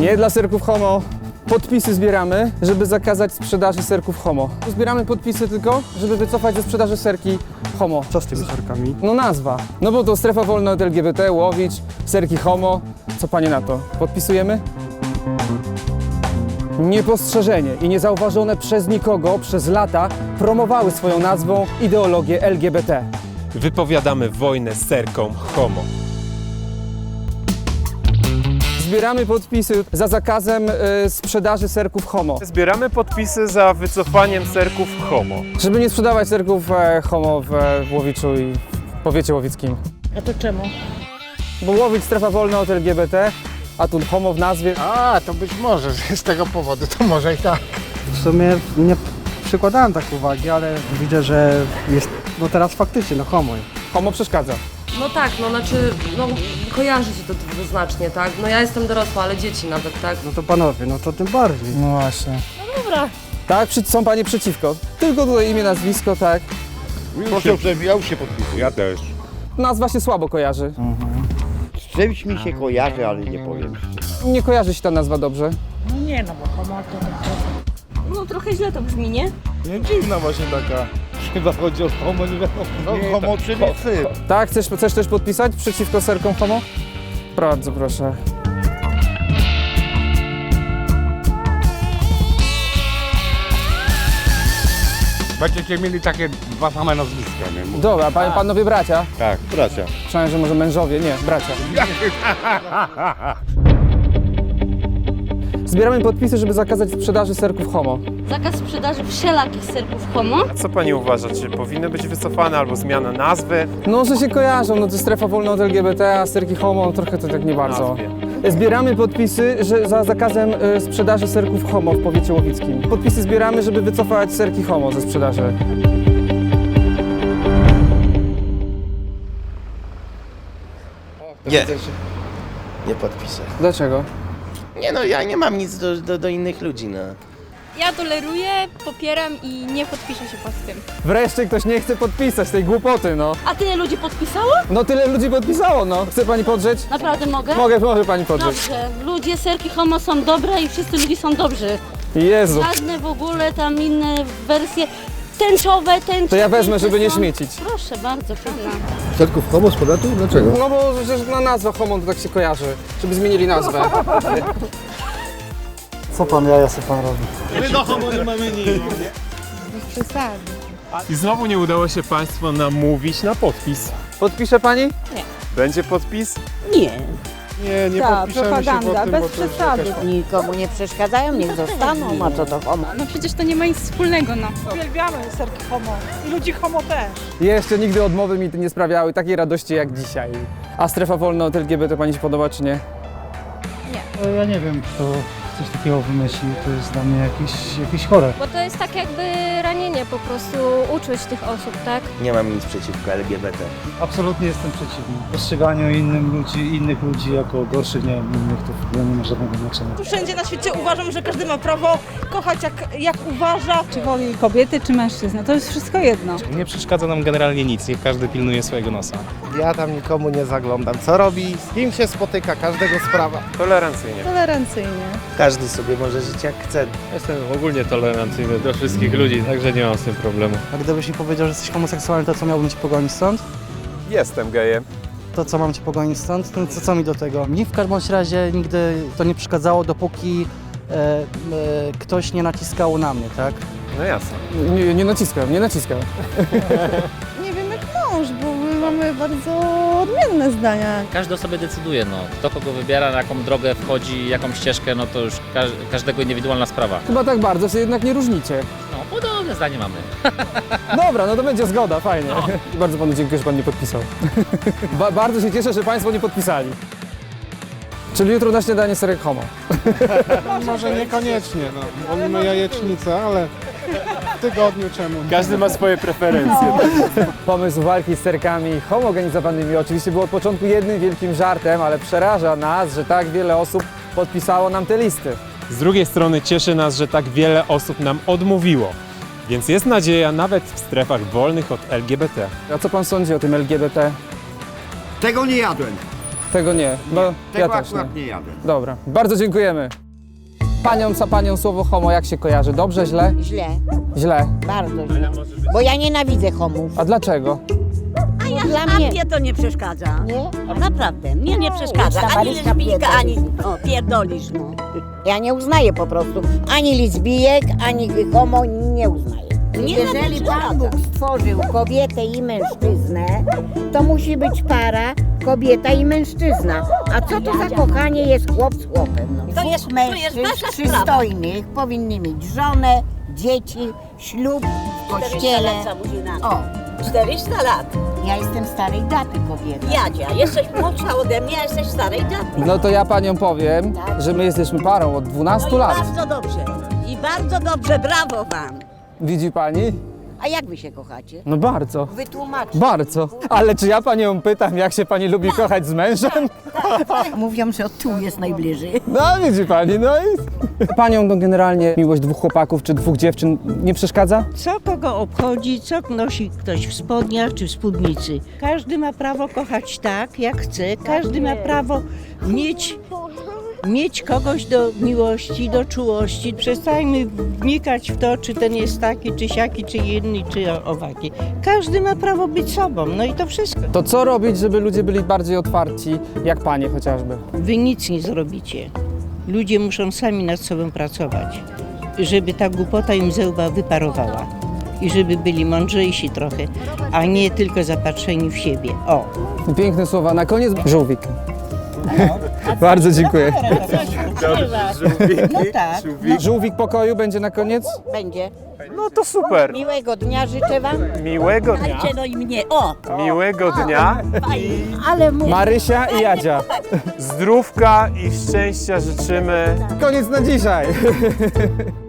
Nie dla serków homo. Podpisy zbieramy, żeby zakazać sprzedaży serków homo. Zbieramy podpisy tylko, żeby wycofać ze sprzedaży serki homo. Co z tymi serkami? No nazwa. No bo to strefa wolna od LGBT, Łowicz, serki homo. Co panie na to? Podpisujemy? Niepostrzeżenie i niezauważone przez nikogo przez lata promowały swoją nazwą ideologię LGBT. Wypowiadamy wojnę serkom homo. Zbieramy podpisy za zakazem y, sprzedaży serków homo. Zbieramy podpisy za wycofaniem serków homo. Żeby nie sprzedawać serków e, homo w, e, w Łowiczu i w powiecie łowickim. A to czemu? Bo Łowicz strefa wolna od LGBT, a tu homo w nazwie. A, to być może, że z tego powodu to może i tak. W sumie nie przykładałem tak uwagi, ale widzę, że jest, no teraz faktycznie, no homo. Homo przeszkadza. No tak, no znaczy, no kojarzy się to dwuznacznie, tak? No ja jestem dorosła, ale dzieci nawet, tak? No to panowie, no to tym bardziej. No właśnie. Dobra. Tak, przy, są panie przeciwko. Tylko tutaj imię, nazwisko, tak. Proszę uprzejmie, ja już się podpisuję. Ja też. Nazwa się słabo kojarzy. Z czymś mi się kojarzy, ale nie powiem. Nie kojarzy się ta nazwa dobrze. No nie, no bo homo to tak No trochę źle to brzmi, nie? Nie dziwna właśnie taka. Chyba chodzi o homo, nie wiadomo. No, homo, czyli syp. Tak, chcesz, chcesz też podpisać przeciwko serkom homo? Bardzo proszę. Będziecie mieli takie dwa same nazwiska, nie? Dobra, pan, panowie bracia. Tak, bracia. Myślałem, że może mężowie. Nie, bracia. Zbieramy podpisy, żeby zakazać sprzedaży serków homo. Zakaz sprzedaży wszelakich serków homo. A co pani uważa, czy powinny być wycofane albo zmiana nazwy? No, że się kojarzą, no to strefa wolna od LGBT, a serki homo, no trochę to tak nie bardzo. Zbieramy podpisy że za zakazem e, sprzedaży serków homo w powiecie łowickim. Podpisy zbieramy, żeby wycofać serki homo ze sprzedaży. Nie. Nie podpiszę. Dlaczego? Nie no, ja nie mam nic do, do, do innych ludzi, no. Ja toleruję, popieram i nie podpiszę się pod tym. Wreszcie ktoś nie chce podpisać tej głupoty, no. A tyle ludzi podpisało? No tyle ludzi podpisało, no. Chce pani podrzeć? Naprawdę mogę? Mogę, może pani podrzeć. Dobrze. Ludzie, serki homo są dobre i wszyscy ludzie są dobrzy. Jezu. Żadne w ogóle tam inne wersje tęczowe, tęczowe. To ja wezmę, żeby nie śmiecić. Proszę bardzo, pana. Serków homo z powiatu? Dlaczego? No bo przecież na nazwa homo to tak się kojarzy, żeby zmienili nazwę. Co pan jaja sobie pan robi? I znowu nie udało się państwu namówić na podpis. Podpisze pani? Będzie podpis? Nie. Nie, nie Ta, podpiszemy propaganda, się pod tym, bez bo to jest przesady. jakaś... Nikomu nie przeszkadzają, niech zostaną, a co to homo? No przecież to nie ma nic wspólnego, no. Uwielbiamy serki homo i ludzi homo też. Jeszcze nigdy odmowy mi nie sprawiały takiej radości jak dzisiaj. A strefa wolna od LGBT pani się podoba czy nie? Ja nie wiem, kto coś takiego wymyślił, to jest dla mnie jakieś, jakieś chore. Bo to jest tak jakby ranienie po prostu uczuć tych osób, tak? Nie mam nic przeciwko LGBT. Absolutnie jestem przeciwny. Postrzeganiu innym ludzi, innych ludzi jako gorszych, nie wiem, innych, to w ogóle nie ma żadnego znaczenia. Wszędzie na świecie uważam, że każdy ma prawo kochać jak, jak uważa. Czy woli kobiety, czy mężczyznę, to jest wszystko jedno. Nie przeszkadza nam generalnie nic, niech każdy pilnuje swojego nosa. Ja tam nikomu nie zaglądam. Co robi, z kim się spotyka, każdego sprawa. Tolerancyjnie. Tolerancyjnie. Każdy sobie może żyć jak chce. Jestem ogólnie tolerancyjny do wszystkich ludzi, także nie mam z tym problemu. A gdybyś mi powiedział, że jesteś homoseksualny, to co miałbym cię pogonić stąd? Jestem gejem. To co mam cię pogonić stąd? To co, co mi do tego? Mi w każdym razie nigdy to nie przeszkadzało, dopóki e, e, ktoś nie naciskał na mnie, tak? No jasne. Nie, nie naciskam, nie naciskam. bardzo odmienne zdania. Każdy o sobie decyduje, no. Kto kogo wybiera, na jaką drogę wchodzi, jaką ścieżkę, no to już każ każdego indywidualna sprawa. Chyba tak bardzo się jednak nie różnicie. No, podobne zdanie mamy. Dobra, no to będzie zgoda, fajnie. Bardzo panu dziękuję, że pan nie podpisał. ba bardzo się cieszę, że państwo nie podpisali. Czyli jutro na śniadanie serek homo. Może niekoniecznie, no. Wolimy jajecznicę, ale tygodniu czemu? Każdy ma swoje preferencje. Pomysł walki z serkami homogenizowanymi oczywiście był od początku jednym wielkim żartem, ale przeraża nas, że tak wiele osób podpisało nam te listy. Z drugiej strony cieszy nas, że tak wiele osób nam odmówiło. Więc jest nadzieja nawet w strefach wolnych od LGBT. A co pan sądzi o tym LGBT? Tego nie jadłem. Tego nie, bo ja też nie. nie jadę. Dobra, bardzo dziękujemy. Panią, za panią słowo homo jak się kojarzy? Dobrze, źle? Źle, Źle. bardzo źle. Bo ja nienawidzę homów. A dlaczego? Dla mnie to nie przeszkadza. nie. Naprawdę, mnie nie przeszkadza. Ani lesbijka, ani- O, pierdolisz, no. Ja nie uznaję po prostu ani lesbijek, ani homo nie uznaję. Jeżeli Pan Bóg stworzył kobietę i mężczyznę, to musi być para kobieta i mężczyzna. A co to za kochanie jest chłop z chłopem? No. To jest- Dwóch to jest mężczyzn przystojnych powinni mieć żonę, dzieci, ślub w kościele. O, 400 lat. ja jestem starej daty kobieta. Jadzia, jesteś młodsza ode mnie, a jesteś starej daty. No to ja panią powiem, że my jesteśmy parą od 12 lat. bardzo dobrze. I bardzo dobrze, brawo wam. Widzi pani? A jak wy się kochacie? No bardzo. Wytłumaczcie. Bardzo. Ale czy ja panią pytam, jak się pani lubi kochać z mężem? Mówią, że tu jest najbliżej. No widzi pani, no i... Panią to generalnie miłość dwóch chłopaków czy dwóch dziewczyn nie przeszkadza? Co kogo obchodzi, co nosi ktoś w spodniach czy w spódnicy. Każdy ma prawo kochać tak, jak chce. Każdy ma prawo mieć, mieć kogoś do miłości, do czułości. Przestańmy wnikać w to, czy ten jest taki, czy siaki, czy inny, czy owaki. Każdy ma prawo być sobą, no i to wszystko. To co robić, żeby ludzie byli bardziej otwarci, jak panie chociażby? Wy nic nie zrobicie. Ludzie muszą sami nad sobą pracować, żeby ta głupota im ze łba wyparowała. I żeby byli mądrzejsi trochę, a nie tylko zapatrzeni w siebie. O! Piękne słowa. Na koniec żółwik. Bardzo dziękuję. No tak. Żółwik pokoju będzie na koniec? Będzie. No to super. Miłego dnia życzę wam. Miłego dnia. no i mnie, o! Miłego dnia. Ale mu... Marysia i Jadzia. Zdrówka i szczęścia życzymy. Koniec na dzisiaj.